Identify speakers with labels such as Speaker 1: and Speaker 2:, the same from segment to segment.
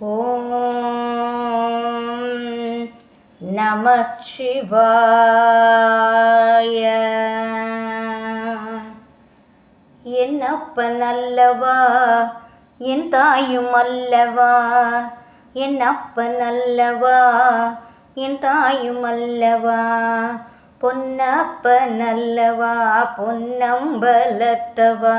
Speaker 1: ஓம் நம சிவாய. என் அப்பன் அல்லவா என் தாயும் அல்லவா? என் அப்பன் அல்லவா என் தாயும் அல்லவா? பொன்னப்ப நல்லவா? பொன்னம்பலத்தவா?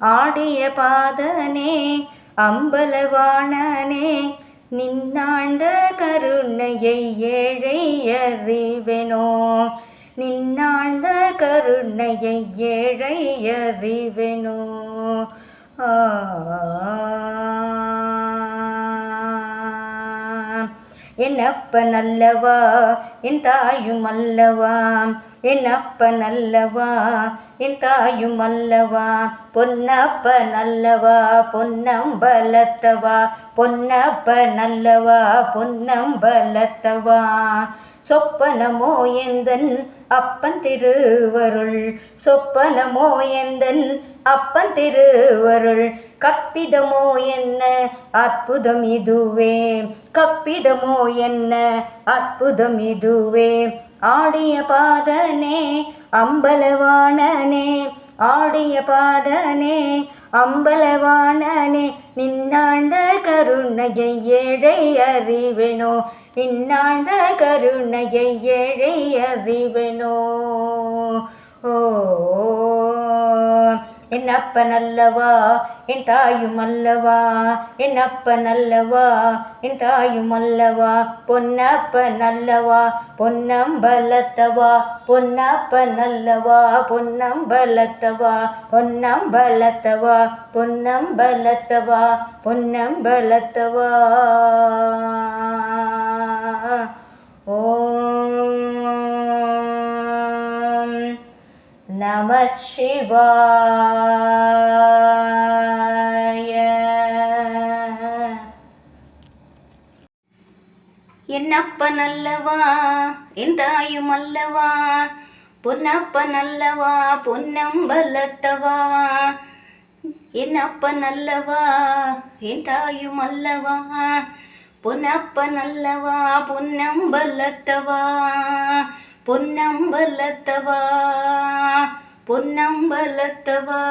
Speaker 1: ஆடிய பாதனே அம்பலவாணனே நின்னாண்ட கருணையை ஏழை அறிவெனோ? நின்னாண்ட கருணையை ஏழை அறிவெனோ? ஆ என் அப்பன் அல்லவா என் தாயும் அல்லவா? என் அப்பன் அல்லவா என் தாயும் அல்லவா? பொன்னப்ப நல்லவா? பொன்னம்பலத்தவா? பொன்னப்ப நல்லவா? பொன்னம்பலத்தவா? சொப்பனமோ எந்தன் அப்பன் திருவருள்? சொப்பனமோ எந்தன் அப்பன் திருவருள்? கப்பிதமோ என்ன அற்புதம் இதுவே? கப்பிதமோ என்ன அற்புதம் இதுவே? ஆடிய பாதனே அம்பலவாணனே ஆடிய பாதனே அம்பலவானனே நின்னாண்ட கருணையை ஏழை அறிவெனோ நின்னாண்ட கருணையை ஏழை அறிவெனோ. ஓ என் அப்பன் அல்லவா என் தாயும் அல்லவா? என் அப்பன் அல்லவா என் தாயும் அல்லவா? பொன்னப்பன் அல்லவா பொன்னம்பலத்தவா? பொன்னப்பன் அல்லவா பொன்னம்பலத்தவா? பொன்னம்பலத்தவா? பொன்னம்பலத்தவா? பொன்னம்பலத்தவா? சிவாய. என்னப்பன் அல்லவா என் தாயும் அல்லவா? பொன்னப்பன் அல்லவா பொன்னம்பலத்தவா? என் அப்பன் அல்லவா என் தாயும் அல்லவா? பொன்னப்பன் அல்லவா பொன்னம்பலத்தவா? பொன்னம்பலத்தவா? பொன்னம்பலத்தவா?